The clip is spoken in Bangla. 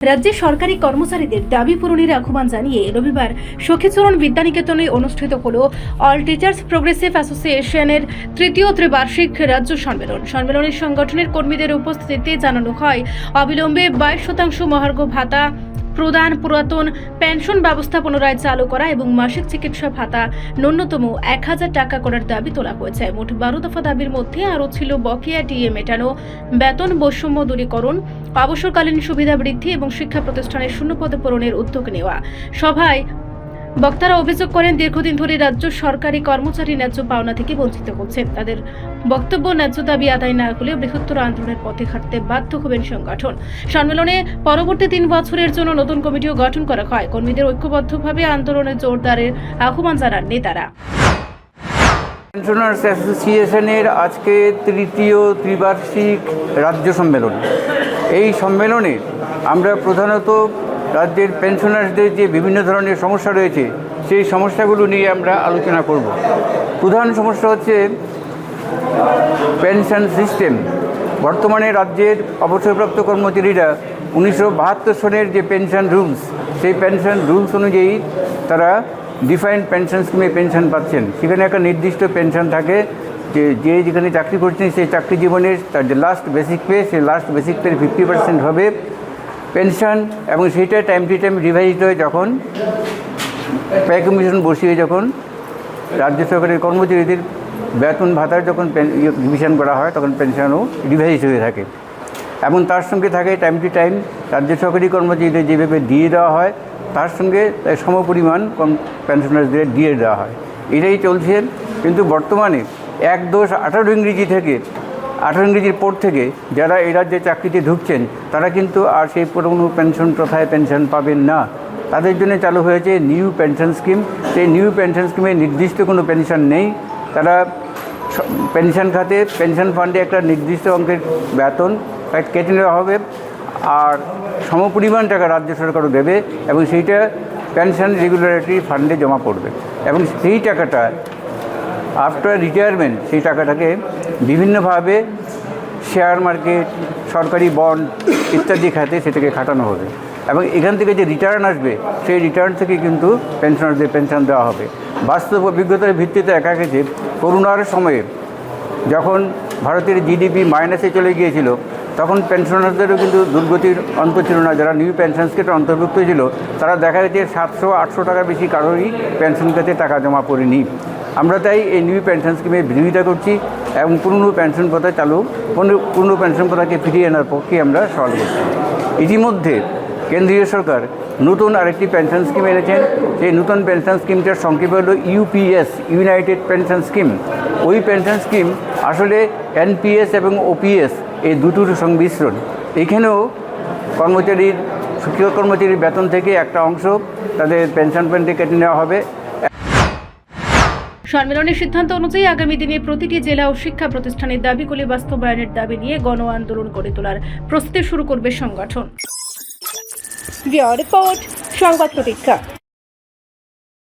রাজ্যের সরকারি কর্মচারীদের দাবি পূরণের আহ্বান জানিয়ে রবিবার সখীচরণ বিদ্যানিকেতনে অনুষ্ঠিত হল অল টিচার্স প্রোগ্রেসিভ অ্যাসোসিয়েশনের তৃতীয় ত্রিবার্ষিক রাজ্য সম্মেলন। সম্মেলনের সংগঠনের কর্মীদের উপস্থিতিতে জানানো হয়, অবিলম্বে বাইশ শতাংশ মহার্ঘ ভাতা প্রদান পুরাতন পেনশন ব্যবস্থা পুনরায় চালু করা এবং মাসিক চিকিৎসা ভাতা ন্যূনতম এক হাজার টাকা করার দাবি তোলা হয়েছে। মোট বারো দফা দাবির মধ্যে আরও ছিল বকেয়া ডিএ মেটানো, বেতন বৈষম্য দূরীকরণ, অবসরকালীন সুবিধা বৃদ্ধি এবং শিক্ষা প্রতিষ্ঠানের শূন্য পদে পূরণের উদ্যোগ নেওয়া। সভায় বক্তারা অভিযোগ করেন, দীর্ঘদিন ধরে রাজ্য সরকারি কর্মচারী ন্যায্য পাওনা থেকে বঞ্চিত হচ্ছেন। তাদের বক্তব্য ন্যায্য দাবি আদায় না হলে বৃহত্তর আন্দোলনের পথে হাঁটতে বাধ্য হবেন সংগঠন। সম্মেলনে পরবর্তী তিন বছরের জন্য নতুন কমিটিও গঠন করা হয়। কর্মীদের ঐক্যবদ্ধভাবে আন্দোলনে জোরদারের আহ্বান জানান নেতারা। পেনশনার্স অ্যাসোসিয়েশনের আজকে তৃতীয় ত্রিবার্ষিক রাজ্য সম্মেলন। এই সম্মেলনে আমরা প্রধানত রাজ্যের পেনশনার্সদের যে বিভিন্ন ধরনের সমস্যা রয়েছে, সেই সমস্যাগুলো নিয়ে আমরা আলোচনা করব। প্রধান সমস্যা হচ্ছে পেনশন সিস্টেম বর্তমানে রাজ্যের অবসরপ্রাপ্ত কর্মচারীরা উনিশশো বাহাত্তর সনের যে পেনশন রুলস সেই পেনশন রুলস অনুযায়ী তারা ডিফাইন্ড পেনশন স্কিমে পেনশন পাচ্ছেন। সেখানে একটা নির্দিষ্ট পেনশন থাকে যে যে যেখানে চাকরি করছেন, সেই চাকরি জীবনের তার যে লাস্ট বেসিক পে সেই last basic pay fifty percent হবে। পেনশন এবং সেইটা টাইম টু টাইম রিভাইজ হয়ে যখন পে কমিশন বসিয়ে যখন রাজ্য সরকারের কর্মচারীদের বেতন ভাতার যখন রিভিশন করা হয়, তখন পেনশনও রিভাইজ হয়ে থাকে। এবং তার সঙ্গে থাকে টাইম টু টাইম রাজ্য সরকারি কর্মচারীদের যেভাবে দিয়ে দেওয়া হয়, তার সঙ্গে সমপরিমাণ কম পেনশনার্সদের দিয়ে দেওয়া হয়। এটাই চলছে। কিন্তু বর্তমানে এক দোষ আঠারো ইংরেজি থেকে আঠারো ইংরেজির পর থেকে যারা এই রাজ্যে চাকরিতে ঢুকছেন, তারা কিন্তু আর সেই পুরনো পেনশন প্রথায় পেনশন পাবেন না। তাদের জন্য চালু হয়েছে নিউ পেনশন স্কিম সেই নিউ পেনশন স্কিমে নির্দিষ্ট কোনো পেনশন নেই। তারা পেনশন খাতে পেনশন ফান্ডে একটা নির্দিষ্ট অঙ্কের বেতন কেটে নেওয়া হবে। আর সমপরিমাণ টাকা রাজ্য সরকারও দেবে এবং সেইটা পেনশন রেগুলারিটি ফান্ডে জমা পড়বে। এবং সেই টাকাটা আফটার রিটায়ারমেন্ট সেই টাকাটাকে বিভিন্নভাবে শেয়ার মার্কেট, সরকারি বন্ড ইত্যাদি খাতে সেটাকে খাটানো হবে। এবং এখান থেকে যে রিটার্ন আসবে, সেই রিটার্ন থেকে কিন্তু পেনশনারদের পেনশন দেওয়া হবে। বাস্তব অভিজ্ঞতার ভিত্তিতে একা গেছে, করোনার সময়ে যখন ভারতের জিডিপি মাইনাসে চলে গিয়েছিল, তখন পেনশনারদেরও কিন্তু দুর্গতির অন্ত ছিল না। যারা নিউ পেনশন স্কেটে অন্তর্ভুক্ত ছিল, তারা দেখা গেছে সাতশো আটশো টাকা বেশি কারোরই পেনশন খাতে টাকা জমা পড়েনি আমরা তাই এই নিউ পেনশন স্কিমের বিরোধিতা করছি এবং পুরনো পেনশন প্রথা চালু, পুরনো- পেনশন প্রথাকে ফিরিয়ে আনার পক্ষে আমরা সওয়াল করছি ইতিমধ্যে কেন্দ্রীয় সরকার নতুন আরেকটি পেনশন স্কিম এনেছেন। সেই নতুন পেনশন স্কিমটার সংক্ষেপে হলো ইউপিএস ইউনাইটেড পেনশন স্কিম ওই পেনশন স্কিম আসলে এনপিএস এবং ওপিএস এই দুটোর সংমিশ্রণ। এখানেও কর্মচারীর শিক্ষক কর্মচারীর বেতন থেকে একটা অংশ তাদের পেনশন পেন্টে কেটে নেওয়া হবে। সম্মেলনের সিদ্ধান্ত অনুযায়ী আগামী দিনে প্রতিটি জেলা ও শিক্ষা প্রতিষ্ঠানের দাবিগুলি বাস্তবায়নের দাবি নিয়ে গণ আন্দোলন গড়ে তোলার প্রস্তুতি শুরু করবে সংগঠন। রিপোর্ট, সংবাদ প্রতীক্ষা।